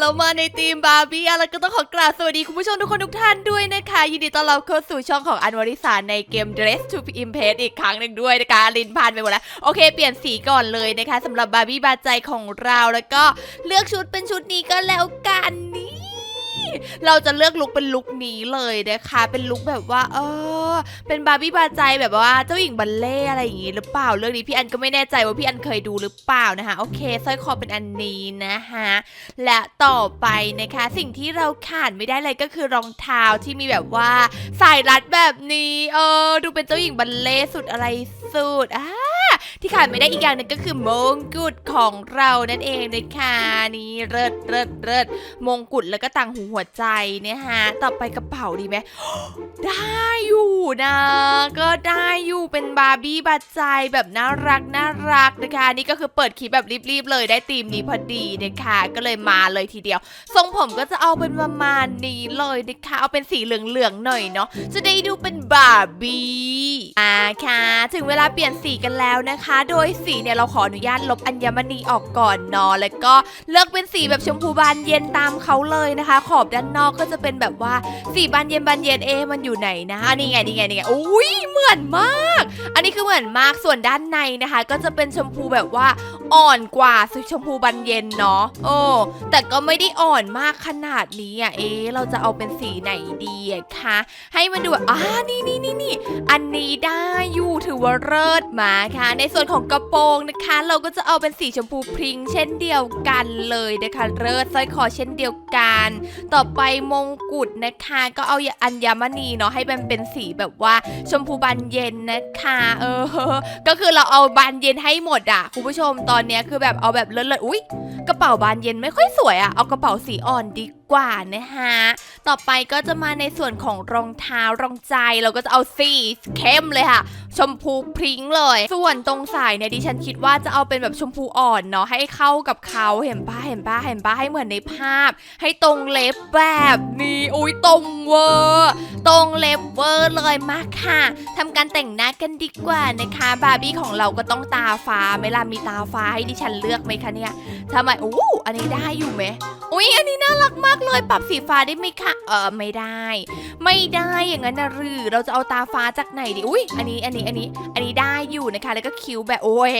เรามาในทีมบาร์บี้แล้วก็ต้องขอกราบสวัสดีคุณผู้ชมทุกคนทุกท่านด้วยนะคะ ยินดีต้อนรับเข้าสู่ช่องของอันวริสาในเกม Dress to Impress อีกครั้งหนึ่งด้วยนะคะลินพานไปหมดแล้ว โอเค เปลี่ยนสีก่อนเลยนะคะสำหรับบาร์บี้บาใจของเราแล้วก็เลือกชุดเป็นชุดนี้ก็แล้วกันนี่ เราจะเลือกลุคเป็นลุคนี้เลยนะคะ เป็นลุคแบบว่าเออเป็นบาร์บี้บาใจแบบว่าเจ้าหญิงบัลเล่อะไรอย่างงี้หรือเปล่าเรื่องนี้พี่อันก็ไม่แน่ใจว่าพี่อันเคยดูหรือเปล่านะคะโอเคสร้อยคอเป็นอันนี้นะคะและต่อไปนะคะสิ่งที่เราขาดไม่ได้เลยก็คือรองเท้าที่มีแบบว่าสายรัดแบบนี้เออดูเป็นเจ้าหญิงบัลเล่สุดอะไรสุดอ่าที่ขาดไม่ได้อีกอย่างหนึงก็คือมงกุฎของเรานั่นเองนะคะนี่เลิศเลิศเลิศมงกุฎแล้วก็ต่างหูหัวใจเนี่ยฮะ ต่อไปกระเป๋าดีไหม ได้อยู่นะ ก็ได้อยู่เป็นบาร์บี้บาใจแบบน่ารักน่ารักนะคะ นี่ก็คือเปิดคลิปแบบรีบๆเลยได้ธีมนี้พอดีนะคะ ก็เลยมาเลยทีเดียว ทรงผมก็จะเอาเป็นประมาณนี้เลยนะคะ เอาเป็นสีเหลืองๆหน่อยเนาะ จะได้ดูเป็นบาร์บี้อ่าค่ะ ถึงเวลาเปลี่ยนสีกันแล้วนะคะ โดยสีเนี่ยเราขออนุญาตลบอัญมณีออกก่อนเนาะ แล้วก็เลือกเป็นสีแบบชมพูบานเย็นตามเขาเลยนะคะ ขอบด้านนอกก็จะเป็นแบบว่าสีบานเย็นบานเย็นเอมันอยู่ไหนนะนี่ไงนี่ไงนี่ไงอุ้ยเหมือนมาก อันนี้คือเหมือนมากส่วนด้านในนะคะ ก็จะเป็นชมพูแบบว่าอ่อนกว่าสีชมพูบานเย็นเนาะโอ้แต่ก็ไม่ได้อ่อนมากขนาดนี้อะเอ๊เราจะเอาเป็นสีไหนดีอะคะให้มันดูแบบอ่านี่นี่นี่นี่อันนี้ได้อยู่ถือว่าเลิศมาค่ะ ในส่วนของกระโปรงนะคะ เราก็จะเอาเป็นสีชมพูพริ้งเช่นเดียวกันเลยนะคะเลิศสร้อยคอเช่นเดียวกัน ต่อไปมงกุฎนะคะ ก็เอาอัญมณีเนาะให้มันเป็นสีแบบว่าชมพูบานเย็นนะคะ เออ ก็คือเราเอาบานเย็นให้หมดอะคุณผู้ชมตอนเนี้ยคือแบบเอาแบบเลิศๆอุ้ยกระเป๋าบานเย็นไม่ค่อยสวยอะเอากระเป๋าสีอ่อนดีก ว่านะคะต่อไปก็จะมาในส่วนของรองเท้ารองใจเราก็จะเอาสีเข้มเลยค่ะ ชมพูพริ้งเลย ส่วนตรงสายเนี่ยดิฉันคิดว่าจะเอาเป็นแบบชมพูอ่อนเนาะให้เข้ากับเขาเห็นป้าเห็นป้าเห็นป้าให้เหมือนในภาพ ให้ตรงเล็บแบบนี้อุ้ยตรงเวอร์ตรงเล็บเวอร์เลยมากค่ะทำการแต่งหน้ากันดีกว่านะคะ บาร์บี้ของเราก็ต้องตาฟ้าไหมล่ะมีตาฟ้าให้ดิฉันเลือกไหมคะเนี่ยทำไมอู้อันนี้ได้อยู่ไหมอุ้ยอันนี้น่ารักมากเลยปรับสีฟ้าได้ไหมคะเออไม่ได้ ไม่ได้อย่างนั้นนะหรือเราจะเอาตาฟ้าจากไหนดีอุ้ยอันนี้อันนี้อันนี้อันนี้ได้อยู่นะคะ แล้วก็คิ้วแบบโอ้ย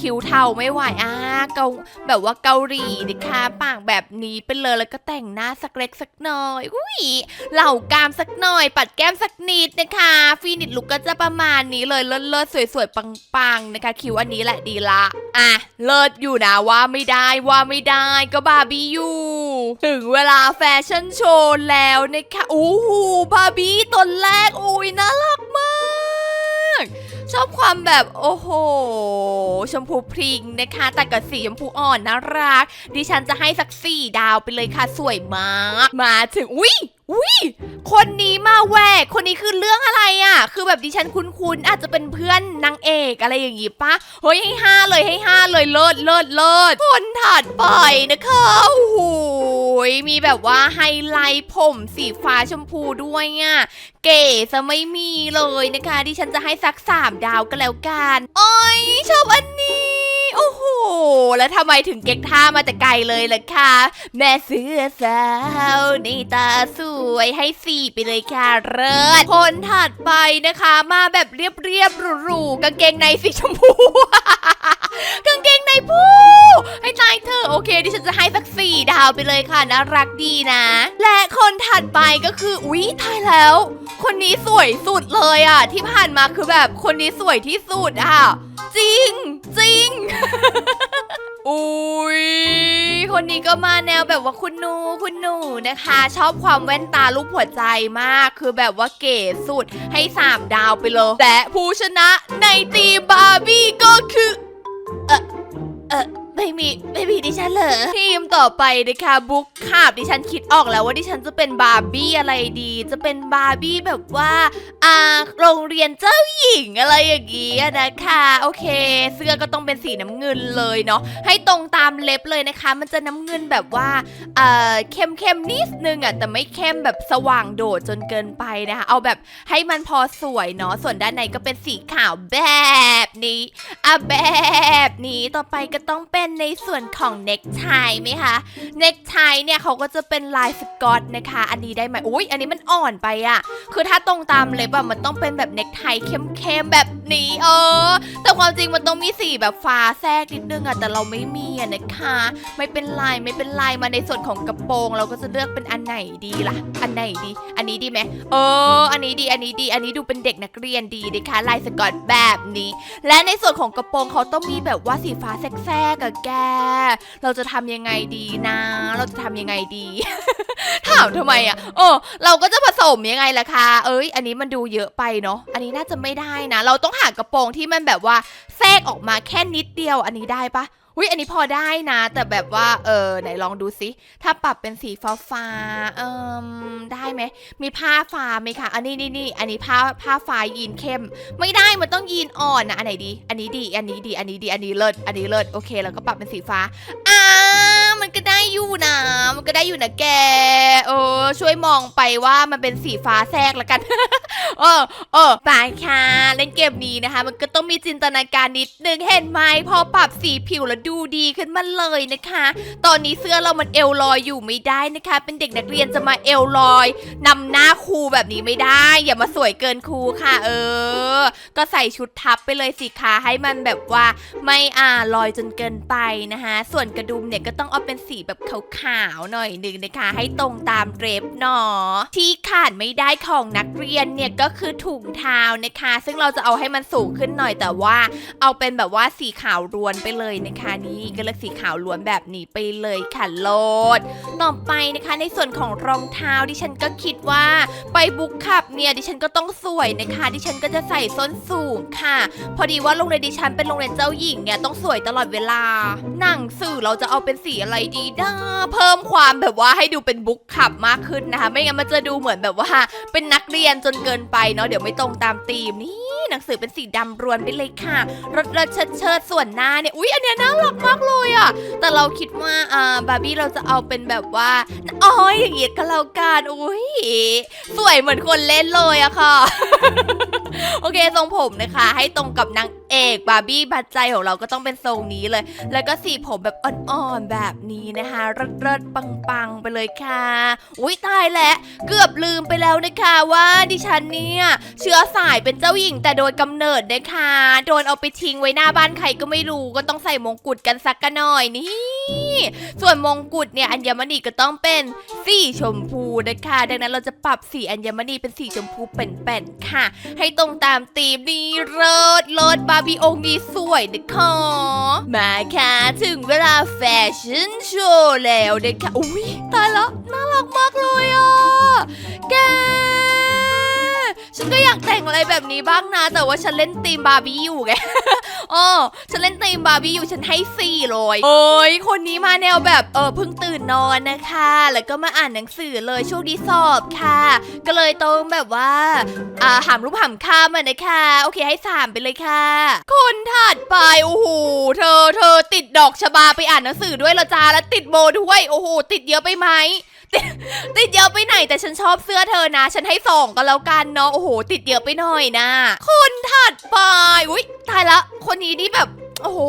คิ้วเทาไม่ไหวอ่าเกาแบบว่าเกาหลีนะคะปากแบบนี้ไปเลยแล้วก็แต่งหน้าสักเล็กสักหน่อยอุ้ยเหล่ากามสักหน่อย ปัดแก้มสักนิดนะคะฟีนิชลุกก็จะประมาณนี้เลยเลิศเลิศสวยๆปังๆนะคะ คิ้วอันนี้แหละดีละอะเลิศอยู่นะว่าไม่ได้ว่าไม่ได้ก็บาร์บี้อยู่ ถึงเวลาแฟชั่นโชว์แล้วนะคะโอ้โหบาร์บี้ตนแรกอุ้ยน่ารักมาก ชอบความแบบโอ้โห ชมพูพริงนะคะ แต่กับสีชมพูอ่อนน่ารัก ดิฉันจะให้สักสี่ดาวไปเลยค่ะสวยมาก มาถึงอุ้ย อุ้ยคนนี้มาแหวกคนนี้คือเรื่องอะไรอะ่ะ คือแบบดิฉันคุ้นๆ อาจจะเป็นเพื่อนนางเอกอะไรอย่างงี้ปะเฮ้ยให้ห้าเลยให้ห้าเลยเลิศเลิศเลิศคนถัดไปนะคะโอ้โหมีแบบว่าไฮไลท์ผมสีฟ้าชมพูด้วยอะเก๋ซะไม่มีเลยนะคะ ดิฉันจะให้สักสามดาวก็แล้วกันโอ้ยชอบอันนี้ โอ้โห แล้วทำไมถึงเก๊กท่ามาแต่ไกลเลยล่ะคะแม่เสือสาวนี่ตาสวยให้สี่ไปเลยค่ะเลิศคนถัดไปนะคะ มาแบบเรียบๆหรูๆกางเกงในสีชมพูกางเกงในผู้ให้ตายเธอโอเคดิฉันจะให้สักสี่ดาวไปเลยค่ะน่ารักดีนะ และคนถัดไปก็คืออุ๊ยตายแล้ว คนนี้สวยสุดเลยอะ ที่ผ่านมาคือแบบคนนี้สวยที่สุดอะ จริง จริง อุ้ยคนนี้ก็มาแนวแบบว่าคุณหนูคุณหนูนะคะ ชอบความแว่นตารูปหัวใจมาก คือแบบว่าเก๋สุดให้สามดาวไปเลย และผู้ชนะในตีบาร์บี้ก็คือ เออเออ ไม่มีไม่มีดิฉันเหรอทีมต่อไปนะคะบุ๊กคาบดิฉันคิดออกแล้วว่าดิฉันจะเป็นบาร์บี้อะไรดี จะเป็นบาร์บี้แบบว่าอ่าโรงเรียนเจ้าหญิงอะไรอย่างงี้นะคะโอเค เสื้อก็ต้องเป็นสีน้ำเงินเลยเนาะให้ตรงตามเล็บเลยนะคะ มันจะน้ำเงินแบบว่าเอ่อเข้มเข้มๆนิดนึงอะแต่ไม่เข้มแบบสว่างโดดจนเกินไปนะคะเอาแบบให้มันพอสวยเนาะส่วนด้านในก็เป็นสีขาวแบบนี้อะแบบนี้ต่อไปก็ต้องเป็นในส่วนของเน็กไทไหมคะ เน็กไทเนี่ยเขาก็จะเป็นลายสกอตนะคะ อันนี้ได้ไหมอุ้ยอันนี้มันอ่อนไปอะคือถ้าตรงตามเล็บอะมันต้องเป็นแบบเน็กไทเข้มๆแบบนี้เออ แต่ความจริงมันต้องมีสีแบบฟ้าแทรกนิดนึงอะแต่เราไม่มีอะนะคะ ไม่เป็นไรไม่เป็นไรมาในส่วนของกระโปรง เราก็จะเลือกเป็นอันไหนดีล่ะ อันไหนดี อันนี้ดีไหมเออ อันนี้ดีอันนี้ดี อันนี้ดูเป็นเด็กนักเรียนดีนะคะลายสกอตแบบนี้ และในส่วนของกระโปรงเขาต้องมีแบบว่าสีฟ้าแทรกๆกับแก เราจะทำยังไงดีนะ เราจะทำยังไงดี ถามทำไมอะโอ้เราก็จะผสมยังไงล่ะคะ เอ้ย อันนี้มันดูเยอะไปเนาะ อันนี้น่าจะไม่ได้นะ เราต้องหากระโปรงที่มันแบบว่าแทรกออกมาแค่นิดเดียว อันนี้ได้ปะ อุ้ยอันนี้พอได้นะ แต่แบบว่า เออไหนลองดูสิถ้าปรับเป็นสีฟ้าฟ้าเออได้ไหม มีผ้าฟ้าไหมคะอันนี้นี่นี่อันนี้ผ้าผ้าฟ้ายีนเข้ม ไม่ได้มันต้องยีนอ่อนนะอันไหนดี อันนี้ดี อันนี้ดี อันนี้ดี อันนี้เลิศ อันนี้เลิศ โอเค แล้วก็ปรับเป็นสีฟ้าอ่า มันก็ได้อยู่นะ มันก็ได้อยู่นะแก เออ ช่วยมองไปว่ามันเป็นสีฟ้าแทรกละกัน เออ เออไปค่ะ เล่นเกมนี้นะคะ มันก็ต้องมีจินตนาการนิดนึง เห็นไหมพอปรับสีผิวแล้วดูดีขึ้นมาเลยนะคะ ตอนนี้เสื้อเรามันเอวลอยอยู่ไม่ได้นะคะ เป็นเด็กนักเรียนจะมาเอวลอยนำหน้าครูแบบนี้ไม่ได้ อย่ามาสวยเกินครูค่ะ เออ ก็ใส่ชุดทับไปเลยสิคะให้มันแบบว่าไม่อ่าลอยจนเกินไปนะคะส่วนกระดุมเนี่ยก็ต้องเอาเป็นสีแบบขาวๆหน่อยหนึ่งนะคะ ให้ตรงตามเรฟเนาะที่ขาดไม่ได้ของนักเรียนเนี่ยก็คือถุงเท้านะคะ ซึ่งเราจะเอาให้มันสูงขึ้นหน่อยแต่ว่า เอาเป็นแบบว่าสีขาวล้วนไปเลยนะคะนี่ก็เลือกสีขาวล้วนแบบนี้ไปเลยค่ะโลด ต่อไปนะคะในส่วนของรองเท้าดิฉันก็คิดว่าไปบุกขับเนี่ยดิฉันก็ต้องสวยนะคะ ดิฉันก็จะใส่ส้นสูงค่ะ พอดีว่าโรงเรียนดิฉันเป็นโรงเรียนเจ้าหญิงเนี่ยต้องสวยตลอดเวลา หนังสือเราจะเอาเป็นสีอะไรดีนะเพิ่มความแบบว่าให้ดูเป็นบุ๊กขับมากขึ้นนะคะ ไม่งั้นมันจะดูเหมือนแบบว่า เป็นนักเรียนจนเกินไปเนาะเดี๋ยวไม่ตรงตามธีมนี่หนังสือเป็นสีดำรวนไปเลยค่ะรถรถเชิดเชิดส่วนหน้าเนี่ยอุ๊ยอันเนี้ยน่ารักมากเลยอะแต่เราคิดว่าอ่าบาร์บี้เราจะเอาเป็นแบบว่าอ๋ออย่างเงี้ยก็แล้วกันอุ้ยสวยเหมือนคนเล่นเลยอะค่ะ โอเคทรงผมนะคะ ให้ตรงกับนางเอกบาร์บี้บัดใจของเราก็ต้องเป็นทรงนี้เลย แล้วก็สีผมแบบอ่อนๆแบบนี้นะคะเริดๆปังๆไปเลยค่ะ อุ้ยตายแล้วเกือบลืมไปแล้วนะคะว่าดิฉันเนี่ยเชื้อสายเป็นเจ้าหญิงแต่โดยกำเนิดนะคะโดนเอาไปทิ้งไว้หน้าบ้านใครก็ไม่รู้ก็ต้องใส่มงกุฎกันสักกันหน่อยนี่ส่วนมงกุฎเนี่ยอัญมณีก็ต้องเป็นสีชมพูนะคะ ดังนั้นเราจะปรับสีอัญมณีเป็นสีชมพูเป็นๆค่ะ ให้ตรงตามธีมนี่เลิศเลิศบาร์บี้องค์นี้สวยนะคะ มาค่ะ ถึงเวลาแฟชั่นโชว์แล้วนะคะอุ้ยตายแล้วน่ารักมากเลยอะ แก ฉันก็อยากแต่งอะไรแบบนี้บ้างนะ แต่ว่าฉันเล่นธีมบาร์บี้อยู่ไงอ๋อฉันเล่นธีมบาร์บี้อยู่ฉันให้สี่เลยโอ้ยคนนี้มาแนวแบบเออเพิ่งตื่นนอนนะคะ แล้วก็มาอ่านหนังสือเลยช่วงดีสอบค่ะ ก็เลยต้องแบบว่าอ่าหามรูปหามข้ามอะนะคะ โอเคให้สามไปเลยค่ะ คนถัดไปโอ้โหเธอเธอติดดอกชบาไปอ่านหนังสือด้วยละจ้าแล้วติดโบด้วยโอ้โหติดเยอะไปไหม ติดติดเยอะไปไหนแต่ฉันชอบเสื้อเธอนะ ฉันให้สองก็แล้วกันเนาะโอ้โห ติดเยอะไปหน่อยนะคนถัดไปอุ้ยตายละคนนี้นี่แบบโอ้โห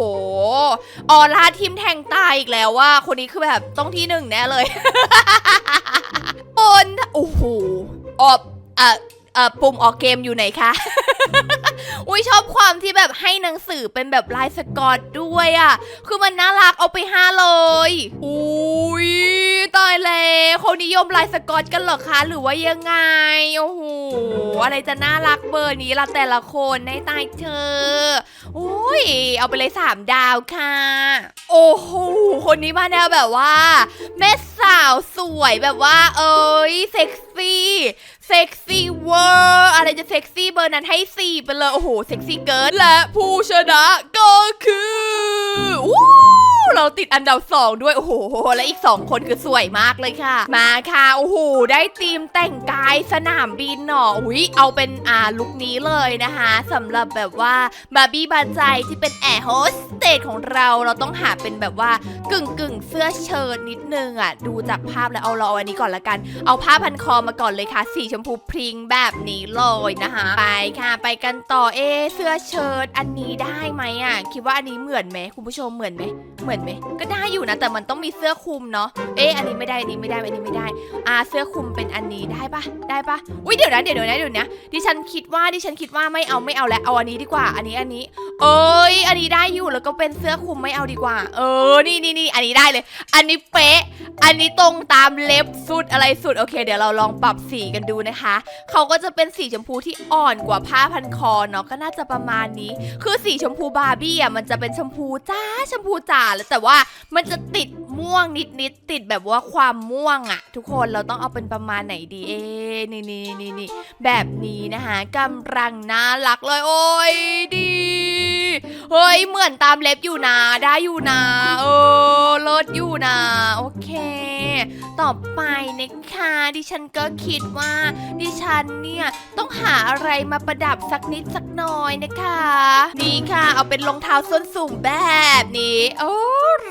ออร่าทีมแทงตายอีกแล้วว่า คนนี้คือแบบต้องที่หนึ่งแน่เลยคนโอ้โหออบเอ่อเอ่อปุ่มออกเกมอยู่ไหนคะ อุ้ยชอบความที่แบบให้หนังสือเป็นแบบลายสกอตด้วยอะ่ะ คือมันน่ารักเอาไปห้าเลยอุ้ยตายแล้วเขานิยมลายสกอตกันเหรอคะหรือว่ายังไง โอ้โห อะไรจะน่ารักเบอร์นี้ละแต่ละคนในตายเธอโอ้ยเอาไปเลยสามดาวค่ะ โอ้โห คนนี้มาแนวแบบว่า แม่สาวสวยแบบว่า เอ้ยเซ็กซี่ เซ็กซี่เวอร์ อะไรจะเซ็กซี่เบอร์นั้นให้สี่ไปเลยโอ้โหเซ็กซี่เกินและผู้ชนะก็คือ เราติดอันดับสองด้วย โอ้โห และอีกสองคนคือสวยมากเลยค่ะ มาค่ะ โอ้โห ได้ทีมแต่งกายสนามบินเนาะอุ้ยเอาเป็นอ่าลุคนี้เลยนะคะสำหรับแบบว่าบาร์บี้บานใจที่เป็นแอร์โฮสเตสของเราเราต้องหาเป็นแบบว่ากึ่งกึ่งเสื้อเชิ้ตนิดนึงอะ ดูจากภาพแล้วเอาเราอันนี้ก่อนละกัน เอาผ้าพันคอมาก่อนเลยค่ะ สีชมพูพริงแบบนี้เลยนะคะ ไปค่ะ ไปกันต่อเอเสื้อเชิ้ตอันนี้ได้ไหมอะ คิดว่าอันนี้เหมือนไหมคุณผู้ชมเหมือนไหมเหมือนไหมก็ได้อยู่นะ แต่มันต้องมีเสื้อคลุมเนาะเอ๊ะอันนี้ไม่ได้อันนี้ไม่ได้อันนี้ไม่ได้ อ่าเสื้อคลุมเป็นอันนี้ได้ปะได้ปะอุ้ยเดี๋ยวนะเดี๋ยวนะเดี๋ยวนะดิฉันคิดว่าดิฉันคิดว่าไม่เอาไม่เอาแล้วเอาอันนี้ดีกว่า อันนี้อันนี้ เอ้ยอันนี้ได้อยู่แล้วก็เป็นเสื้อคลุมไม่เอาดีกว่า เออนี่นี่นี่อันนี้ได้เลย อันนี้เป๊ะ อันนี้ตรงตามเล็บสุดอะไรสุดโอเค เดี๋ยวเราลองปรับสีกันดูนะคะเขาก็จะเป็นสีชมพูที่อ่อนกว่าผ้าพันคอเนาะก็น่าจะประมาณนี้ คือสีชมพูบาร์บี้อะมันจะเป็นชมพูจ้าชมพูจ๋าแล้วแต่ว่ามันจะติดม่วงนิดๆติดแบบว่าความม่วงอะทุกคนเราต้องเอาเป็นประมาณไหนดีเอ๊นี่นี่นี่นี่แบบนี้นะคะกำลังน่ารักเลยโอ้ยดี เฮ้ย เหมือนตามเล็บอยู่นะ ได้อยู่นะ เออเลิศอยู่นะ โอเค ต่อไปนะคะดิฉันก็คิดว่า ดิฉันเนี่ยต้องหาอะไรมาประดับสักนิดสักหน่อยนะคะ นี่ค่ะ เอาเป็นรองเท้าส้นสูงแบบนี้โอ้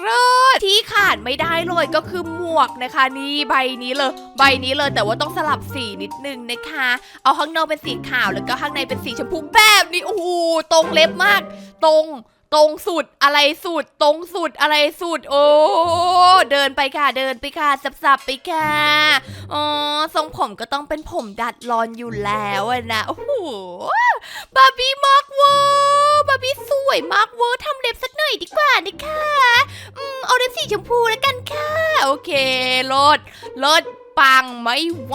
เลิศที่ขาดไม่ได้เลยก็คือหมวกนะคะ นี่ใบนี้เลย ใบนี้เลยแต่ว่าต้องสลับสีนิดนึงนะคะ เอาข้างนอกเป็นสีขาวแล้วก็ข้างในเป็นสีชมพูแบบนี้โอ้โหตรงเล็บมากตรงตรงสุดอะไรสุดตรงสุดอะไรสุด โอ้เดินไปค่ะเดินไปค่ะสับๆไปค่ะอ๋อทรงผมก็ต้องเป็นผมดัดรอนอยู่แล้วนะโอ้โหบาร์บี้มากเวอร์บาร์บี้สวยมากเวอร์ทำเล็บสักหน่อยดีกว่านะคะอืมเอาเล็บสีชมพูแล้วกันค่ะ โอเคลดลดปังไม่ไหว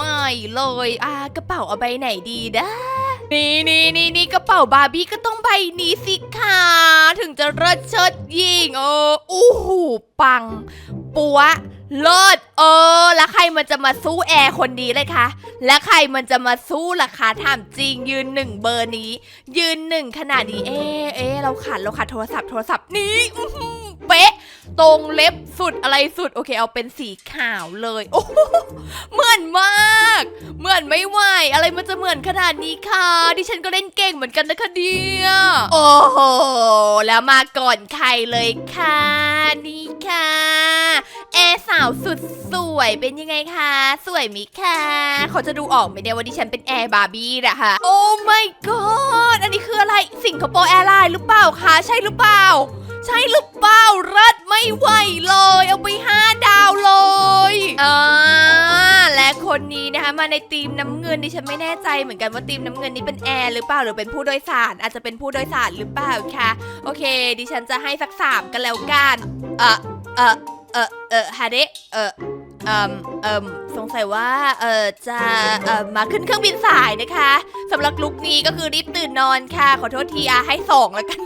เลย อ่ากระเป๋าเอาใบไหนดีนะ นี่นี่นี่นี่กระเป๋าบาร์บี้ก็ต้องใบนี้สิคะถึงจะเลิศเชิดยิ่งเอออู้หูปัง ปัวเลิศเออ แล้วใครมันจะมาสู้แอร์คนนี้เลยคะ และใครมันจะมาสู้ล่ะคะถามจริงยืนหนึ่งเบอร์นี้ ยืนหนึ่งขนาดนี้เอ๊เอ๊เราขาดเราขาดโทรศัพท์โทรศัพท์นี่อื้เป๊ะตรงเล็บสุดอะไรสุด โอเคเอาเป็นสีขาวเลย โอ้เหมือนมาก อะไรมันจะเหมือนขนาดนี้ค่ะ ดิฉันก็เล่นเก่งเหมือนกันนะคะเดียโอ้โห แล้วมาก่อนใครเลยค่ะ นี่ค่ะแอร์สาวสุดสวยเป็นยังไงคะ สวยมิค่ะเขาจะดูออกไหมเนี่ยว่าดิฉันเป็นแอร์บาร์บี้นะคะโอ้ my god อันนี้คืออะไร สิงคโปร์แอร์ไลน์หรือเปล่าคะ ใช่หรือเปล่า ใช่หรือเปล่ารัดไม่ไหวเลย มาในทีมน้ำเงินดิฉันไม่แน่ใจเหมือนกันว่าทีมน้ำเงินนี้เป็นแอร์หรือเปล่าหรือเป็นผู้โดยสาร อาจจะเป็นผู้โดยสารหรือเปล่าคะโอเค ดิฉันจะให้สักสามกันแล้วกันเออเออเออเออฮาเดเออเอ่มเอ่มสงสัยว่าเออจะเอ่อมาขึ้นเครื่องบินสายนะคะสำหรับลุคนี้ก็คือรีบตื่นนอนค่ะ ขอโทษทีอาให้สองแล้วกัน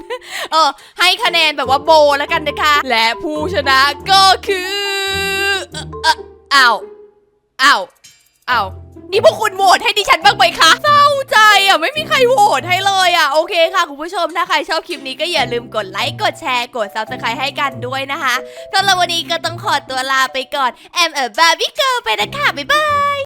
เออให้คะแนนแบบว่าโบแล้วกันนะคะ และผู้ชนะก็คือเออเอ่ออ้าวอ้าว อ้าวนี่พวกคุณโหวตให้ดิฉันบ้างไหมคะเศร้าใจอะไม่มีใครโหวตให้เลยอะโอเคค่ะคุณผู้ชมถ้าใครชอบคลิปนี้ก็อย่าลืมกดไลค์กดแชร์กดซับสไครต์ให้กันด้วยนะคะสำหรับวันนี้ก็ต้องขอตัวลาไปก่อนแอมเออบาร์บี้เกิลไปนะคะบ๊ายบาย